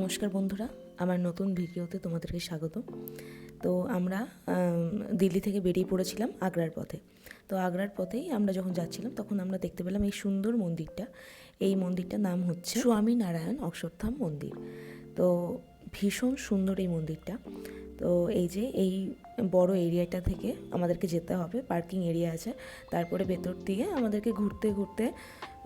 নমস্কার বন্ধুরা, আমার নতুন ভিডিওতে তোমাদেরকে স্বাগত তো আমরা দিল্লি থেকে বেরিয়ে পড়েছিলাম আগ্রার পথে। তো আগ্রার পথেই আমরা যখন যাচ্ছিলাম, তখন আমরা দেখতে পেলাম এই সুন্দর মন্দিরটা। এই মন্দিরটার নাম হচ্ছে স্বামী নারায়ণ অক্ষরধাম মন্দির। তো ভীষণ সুন্দর এই মন্দিরটা। তো এই যে এই বড় এরিয়াটা থেকে আমাদেরকে যেতে হবে, পার্কিং এরিয়া আছে। তারপরে ভেতর দিয়ে আমাদেরকে ঘুরতে ঘুরতে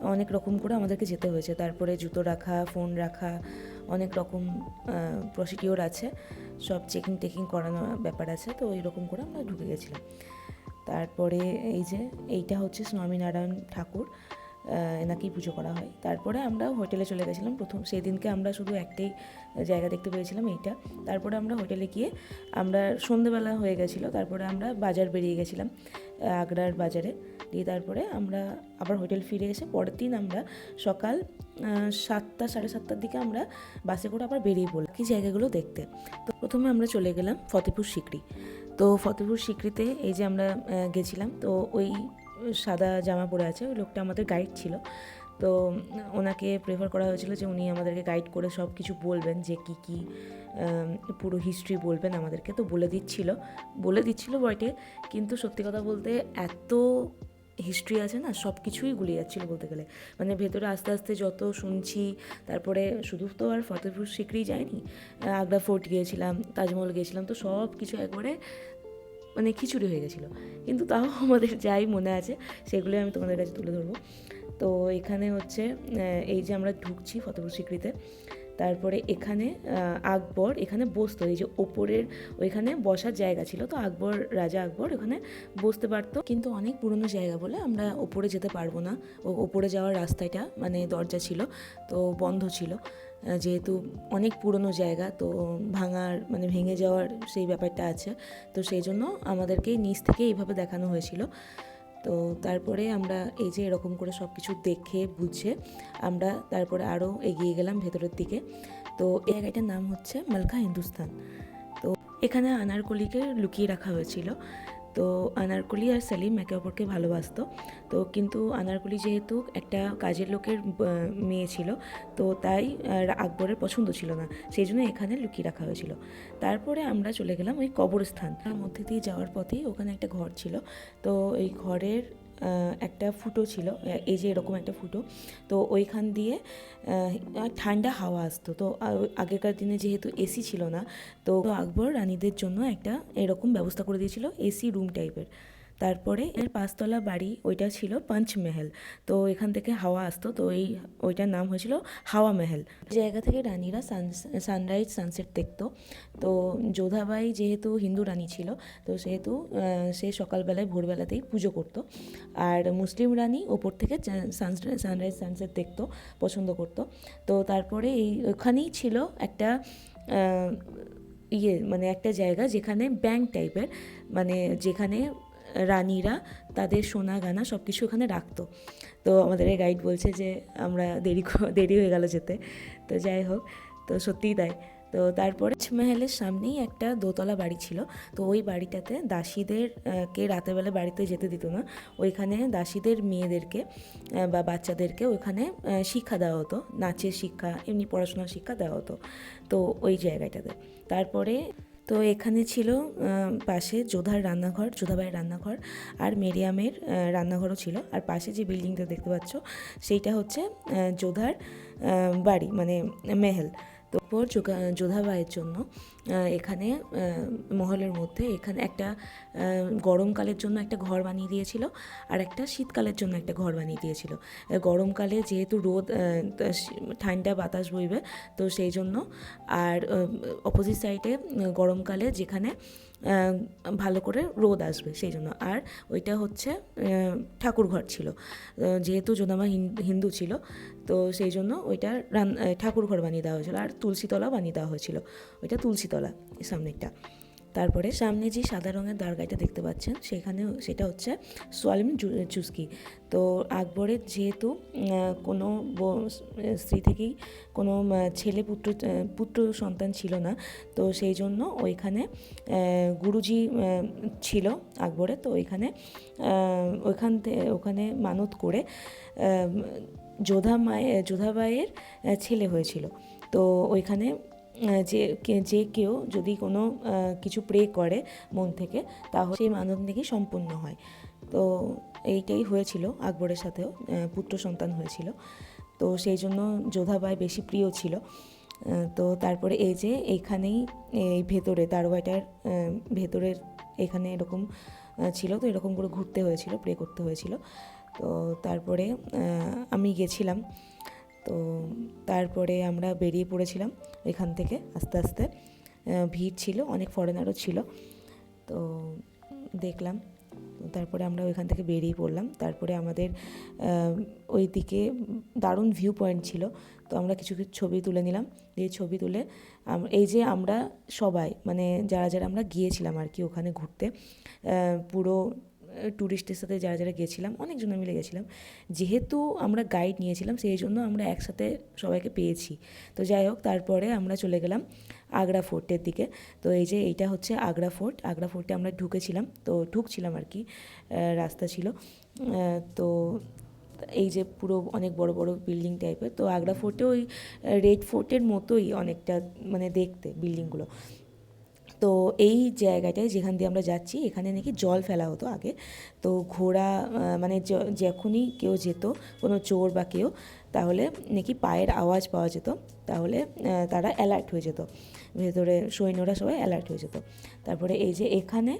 অনেক রকম করে আমাদেরকে যেতে হয়েছে। তারপরে জুতো রাখা ফোন রাখা, অনেক রকম প্রসিকিওর আছে। সব চেকিং টেকিং করানো ব্যাপার আছে, তো ওই রকম করে আমরা ঢুকে গেছিলাম। তারপরে এই যে, এইটা হচ্ছে স্বামীনারায়ণ ঠাকুর এনাকেই পুজো করা হয়। তারপরে আমরা হোটেলে চলে গেছিলাম প্রথম সেই দিনকে আমরা শুধু একটাই জায়গা দেখতে পেয়েছিলাম এইটা। তারপরে আমরা হোটেলে গিয়ে আমরা সন্ধেবেলা হয়ে গেছিল, তারপরে আমরা বাজার বেরিয়ে গেছিলাম। আগ্রার বাজারে। দিয়ে তারপরে আমরা আবার হোটেল ফিরে এসে পরের দিন আমরা সকাল সাতটা, সাড়ে সাতটার দিকে আমরা বাসে করে আবার বেরিয়ে পড়লাম কি জায়গাগুলো দেখতে। তো প্রথমে আমরা চলে গেলাম ফতেপুর সিকড়ি। তো ফতেপুর সিকড়িতে এই যে আমরা গেছিলাম, তো ওই সাদা জামা পরে আছে, ওই লোকটা আমাদের গাইড ছিল। তো ওনাকে প্রেফার করা হয়েছিল যে উনি আমাদেরকে গাইড করে সব কিছু বলবেন, যে কী কী পুরো হিস্ট্রি বলবেন আমাদেরকে। তো বলে দিচ্ছিল বলে দিচ্ছিল বটে কিন্তু সত্যি কথা বলতে এত হিস্ট্রি আছে না, সব কিছুই গুলিয়ে যাচ্ছিল বলতে গেলে। মানে ভেতরে আস্তে আস্তে যত শুনছি, তারপরে শুধু তো আর ফতেপুর সিকরি যায়নি আগ্রা ফোর্ট গিয়েছিলাম, তাজমহল গিয়েছিলাম, তো সব কিছু একবারে মানে খিচুড়ি হয়ে গেছিল। কিন্তু তাও আমাদের যাই মনে আছে, সেগুলোই আমি তোমাদের কাছে তুলে ধরবো। তো এখানে হচ্ছে এই যে আমরা ঢুকছি ফতেপুর সিকরিতে তারপরে এখানে আকবর, এখানে বসতো, এই যে ওপরের, ওইখানে বসার জায়গা ছিল, তো আকবর, রাজা আকবর ওখানে বসতে পারতো। কিন্তু অনেক পুরনো জায়গা বলে আমরা ওপরে যেতে পারব না, ও ওপরে যাওয়ার রাস্তাটা মানে দরজা ছিল, তো বন্ধ ছিল যেহেতু অনেক পুরনো জায়গা, তো ভাঙার মানে ভেঙে যাওয়ার সেই ব্যাপারটা আছে, তো সেই জন্য আমাদেরকে নিচ থেকে এইভাবে দেখানো হয়েছিল। তো তারপরে আমরা এই যে এরকম করে সব কিছু দেখে, বুঝে আমরা তারপরে আরও এগিয়ে গেলাম ভেতরের দিকে। তো এই জায়গাটার নাম হচ্ছে মালকা হিন্দুস্তান। তো এখানে আনারকলিকে লুকিয়ে রাখা হয়েছিল। তো আনারকলি আর সেলিম একে অপরকে ভালোবাসত। তো কিন্তু আনারকলি যেহেতু একটা কাজের লোকের মেয়ে ছিল, তো তাই আকবরের পছন্দ ছিল না। সেই জন্য এখানে লুকিয়ে রাখা হয়েছিল। তারপরে আমরা চলে গেলাম ওই কবরস্থান। তার মধ্যে দিয়ে যাওয়ার পথেই ওখানে একটা ঘর ছিল। তো ওই ঘরের একটা ফুটো ছিল এই যে এরকম একটা ফুটো। তো ওইখান দিয়ে ঠান্ডা হাওয়া আসতো। তো আগেকার দিনে যেহেতু এসি ছিল না, তো আকবর রানীদের জন্য একটা এরকম ব্যবস্থা করে দিয়েছিল, এসি রুম টাইপের। তারপরে এর পাঁচতলা বাড়ি ওইটা ছিল পাঞ্চমেহেল তো এখান থেকে হাওয়া আসতো, তো এই ওইটার নাম হয়েছিল হাওয়া মেহেল। জায়গা থেকে রানীরা সান, সানরাইজ, সানসেট দেখতো। তো যোধাবাই যেহেতু হিন্দু রানী ছিল, তো সেহেতু সে সকালবেলায়, ভোরবেলাতেই পুজো করতো। আর মুসলিম রানী ওপর থেকে সানরাইজ, সানসেট দেখতো, পছন্দ করতো। তো তারপরে এই ওখানেই ছিল একটা ইয়ে মানে একটা জায়গা যেখানে ব্যাংক টাইপের মানে যেখানে রানীরা তাদের সোনা গানা সব কিছু ওখানে রাখতো। তো আমাদের এই গাইড বলছে যে, আমরা দেরি দেরি হয়ে গেল যেতে। তো যাই হোক, তো সত্যিই তাই। তো তারপরে তাজমহলের সামনেই একটা দোতলা বাড়ি ছিল। তো ওই বাড়িটাতে দাসীদের কে রাতেরবেলা বাড়িতে যেতে দিত না, ওইখানে দাসীদের মেয়েদেরকে বা বাচ্চাদেরকে ওইখানে শিক্ষা দেওয়া হতো। নাচের শিক্ষা, এমনি পড়াশোনার শিক্ষা দেওয়া হতো। তো ওই জায়গাটাতে। তারপরে তো এখানে ছিল পাশে যোধার রান্নাঘর যোধাবাইয়ের রান্নাঘর আর মেরিয়ামের রান্নাঘরও ছিল। আর পাশে যে বিল্ডিংটা দেখতে পাচ্ছ, সেইটা হচ্ছে যোধার বাড়ি মানে মেহেল। তো পর যোগা- যোধাবাইয়ের জন্য এখানে মহলের মধ্যে এখানে একটা গরমকালের জন্য একটা ঘর বানিয়ে দিয়েছিল আর একটা শীতকালের জন্য একটা ঘর বানিয়ে দিয়েছিল। গরমকালে যেহেতু রোদ ঠান্ডা বাতাস বইবে, তো সেই জন্য আর অপোজিট সাইডে গরমকালে যেখানে ভালো করে রোদ আসবে সেই জন্য। আর ওইটা হচ্ছে ঠাকুর ঘর ছিল। যেহেতু যোদামা হিন- হিন্দু ছিল, তো সেই জন্য ওইটা রান ঠাকুর ঘর বানিয়ে দেওয়া হয়েছিল। আর তুলসীতলা বানিয়ে দেওয়া হয়েছিল। ওইটা তুলসীতলা সামনেরটা। তারপরে সামনে যে সাদা রঙের দরগাটা দেখতে পাচ্ছেন সেখানে সেটা হচ্ছে সোয়ালিম চুস্কি। তো আকবরের যেহেতু কোনো স্ত্রী থেকেই কোনো ছেলে পুত্র পুত্র সন্তান ছিল না, তো সেই জন্য ওইখানে গুরুজি ছিল আকবরে, তো ওইখানে ওইখান ওখানে মানত করে যোধা মায়ের যোধাবাইয়ের ছেলে হয়েছিল। তো ওইখানে যে যে কেউ যদি কোনো কিছু প্রে করে মন থেকে তাহলে সেই মানত নাকি সম্পূর্ণ হয়। তো এইটাই হয়েছিল আকবরের সাথেও পুত্র সন্তান হয়েছিল। তো সেই জন্য যোধাবাই বেশি প্রিয় ছিল। তো তারপরে এই যে এইখানেই এই ভেতরে আহ, ভেতরের এখানে এরকম ছিল। তো এরকম করে ঘুরতে হয়েছিল প্রে করতে হয়েছিল। তো তারপরে আমি গেছিলাম। তো তারপরে আমরা বেরিয়ে পড়েছিলাম এখান থেকে আস্তে আস্তে। ভিড় ছিল, অনেক ফরেনারও ছিল। তো দেখলাম, তারপরে আমরা ওইখান থেকে বেরিয়ে পড়লাম। তারপরে আমাদের ওই দিকে দারুণ ভিউ পয়েন্ট ছিল। তো আমরা কিছু কিছু ছবি তুলে নিলাম। এই ছবি তুলে এই যে আমরা সবাই মানে যারা যারা আমরা গিয়েছিলাম আর কি ওখানে ঘুরতে পুরো ট্যুরিস্টের সাথে যারা যারা গেছিলাম, অনেকজন মিলে গেছিলাম। যেহেতু আমরা গাইড নিয়েছিলাম, সেই জন্য আমরা একসাথে সবাইকে পেয়েছি। তো যাই হোক, তারপরে আমরা চলে গেলাম আগ্রা ফোর্টের দিকে। তো এই যে এইটা হচ্ছে আগ্রা ফোর্ট আগ্রা ফোর্টে আমরা ঢুকেছিলাম, তো ঢুকছিলাম আর কি রাস্তা ছিল। তো এই যে পুরো অনেক বড় বড় বিল্ডিং টাইপের তো আগ্রা ফোর্টে ওই রেড ফোর্টের মতোই অনেকটা মানে দেখতে বিল্ডিংগুলো তো এই জায়গাটায় যেখান দিয়ে আমরা যাচ্ছি এখানে নাকি জল ফেলা হতো আগে। তো ঘোড়া মানে যখনই কেউ যেত কোনো চোর বা কেউ তাহলে নাকি পায়ের আওয়াজ পাওয়া যেত। তাহলে তারা অ্যালার্ট হয়ে যেত। ভেতরে সৈন্যরা সবাই অ্যালার্ট হয়ে যেত। তারপরে এই যে এখানে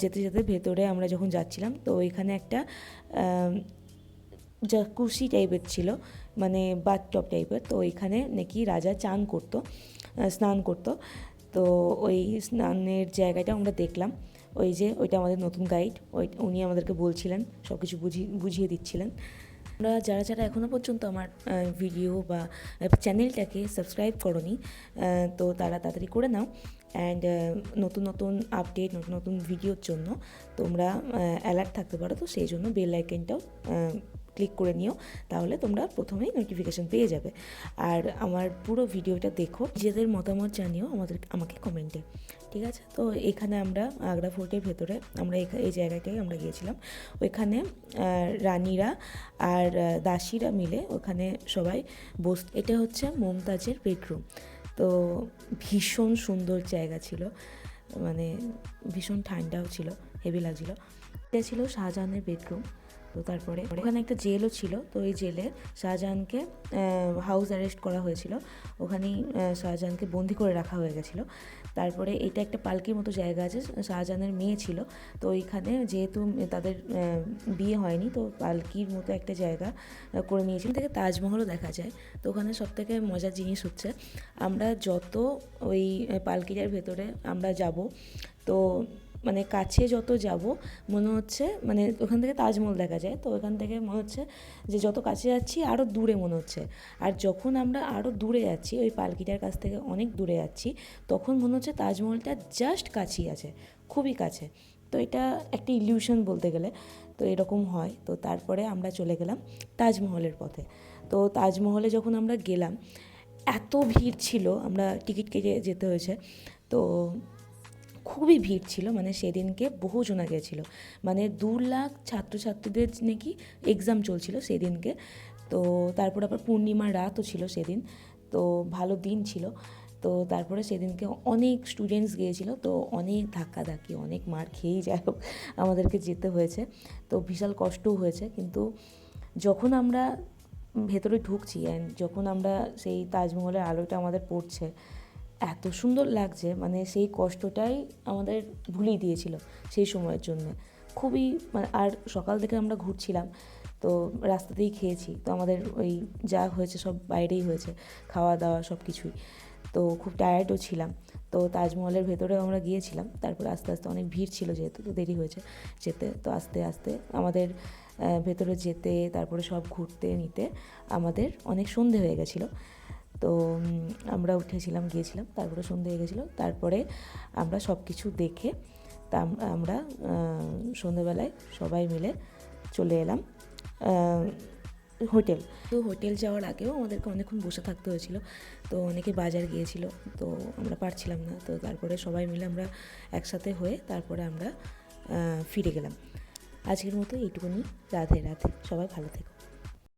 যেতে যেতে ভেতরে আমরা যখন যাচ্ছিলাম তো এখানে একটা আম, জাকুসি টাইপের ছিল মানে বাথটব টাইপের তো ওইখানে নাকি রাজা চান করতো স্নান করতো। তো ওই স্নানের জায়গাটা আমরা দেখলাম। ওই যে ওইটা আমাদের নতুন গাইড ওই উনি আমাদেরকে বলছিলেন সব কিছু বুঝিয়ে বুঝিয়ে দিচ্ছিলেন। আমরা যারা যারা এখনও পর্যন্ত আমার ভিডিও বা চ্যানেলটাকে সাবস্ক্রাইব করনি তো তারা তাড়াতাড়ি করে নাও। অ্যান্ড নতুন নতুন আপডেট নতুন নতুন ভিডিওর জন্য তোমরা অ্যালার্ট থাকতে পারো। তো সেই জন্য বেল আইকনটাও ক্লিক করে নিও, তাহলে তোমরা প্রথমেই নোটিফিকেশন পেয়ে যাবে। আর আমার পুরো ভিডিওটা দেখো, নিজেদের মতামত জানিও আমাদের, আমাকে কমেন্টে ঠিক আছে? তো এখানে আমরা আগ্রা ফোর্টের ভেতরে, আমরা এই জায়গাটায় আমরা গিয়েছিলাম। ওইখানে রানীরা আর দাসীরা মিলে ওখানে সবাই বস, এটা হচ্ছে মমতাজের বেডরুম তো ভীষণ সুন্দর জায়গা ছিল। মানে ভীষণ ঠান্ডাও ছিল হেভি লাগছিল। এটা ছিল শাহজাহানের বেডরুম তো তারপরে। ওখানে একটা জেলও ছিল, তো ওই জেলে শাহজাহানকে হাউস অ্যারেস্ট করা হয়েছিল। ওখানেই শাহজাহানকে বন্দি করে রাখা হয়ে গেছিল। তারপরে এটা একটা পালকির মতো জায়গা আছে, শাহজাহানের মেয়ে ছিল। তো ওইখানে যেহেতু তাদের বিয়ে হয়নি, তো পালকির মতো একটা জায়গা করে নিয়েছিল। থেকে তাজমহলও দেখা যায়। তো ওখানে সব থেকে মজার জিনিস হচ্ছে, আমরা যত ওই পালকিটার ভেতরে আমরা যাব, তো মানে কাছে যত যাব, মনে হচ্ছে মানে ওখান থেকে তাজমহল দেখা যায়। তো ওখান থেকে মনে হচ্ছে যে যত কাছে যাচ্ছি আরও দূরে মনে হচ্ছে। আর যখন আমরা আরও দূরে যাচ্ছি, ওই পালকিটার কাছ থেকে অনেক দূরে যাচ্ছি, তখন মনে হচ্ছে তাজমহলটা জাস্ট কাছেই আছে, খুবই কাছে। তো এটা একটা ইলিউশন বলতে গেলে। তো এরকম হয়। তো তারপরে আমরা চলে গেলাম তাজমহলের পথে। তো তাজমহলে যখন আমরা গেলাম, এত ভিড় ছিল, আমরা টিকিট কেটে যেতে হয়েছে। তো খুবই ভিড় ছিল মানে সেদিনকে বহুজনা গেছিল। মানে দু লাখ ছাত্রছাত্রীদের নাকি এক্সাম চলছিল সেদিনকে। তো তারপর আবার পূর্ণিমার রাতও ছিল সেদিন, তো ভালো দিন ছিল। তো তারপরে সেদিনকে অনেক স্টুডেন্টস গিয়েছিল, তো অনেক ধাক্কাধাক্কি, অনেক মার খেয়েই যাই হোক, আমাদেরকে যেতে হয়েছে। তো বিশাল কষ্টও হয়েছে, কিন্তু যখন আমরা ভেতরে ঢুকছি অ্যান্ড যখন আমরা সেই তাজমহলের আলোটা আমাদের পড়ছে এত সুন্দর লাগছে মানে সেই কষ্টটাই আমাদের ভুলিয়ে দিয়েছিল সেই সময়ের জন্য। খুবই মানে আর সকাল থেকে আমরা ঘুরছিলাম, তো রাস্তাতেই খেয়েছি। তো আমাদের ওই যা হয়েছে সব বাইরেই হয়েছে, খাওয়া দাওয়া সব কিছুই। তো খুব টায়ার্ডও ছিলাম। তো তাজমহলের ভেতরেও আমরা গিয়েছিলাম, তারপর আস্তে আস্তে অনেক ভিড় ছিল যেহেতু, তো দেরি হয়েছে যেতে, তো আস্তে আস্তে আমাদের ভেতরে যেতে, তারপরে সব ঘুরতে নিতে আমাদের অনেক সন্ধে হয়ে গেছিল। তো আমরা উঠেছিলাম, গিয়েছিলাম, তারপরে সন্ধে হয়ে গেছিল, তারপরে আমরা সব কিছু দেখে তা আমরা সন্ধেবেলায় সবাই মিলে চলে এলাম হোটেল। তো হোটেল যাওয়ার আগেও আমাদেরকে অনেকক্ষণ বসে থাকতে হয়েছিল, তো অনেকে বাজার গিয়েছিল, তো আমরা পারছিলাম না, তো তারপরে সবাই মিলে আমরা একসাথে হয়ে তারপরে আমরা ফিরে গেলাম। আজকের মতো এইটুকুনি, রাধে রাধে, সবাই ভালো থেকো।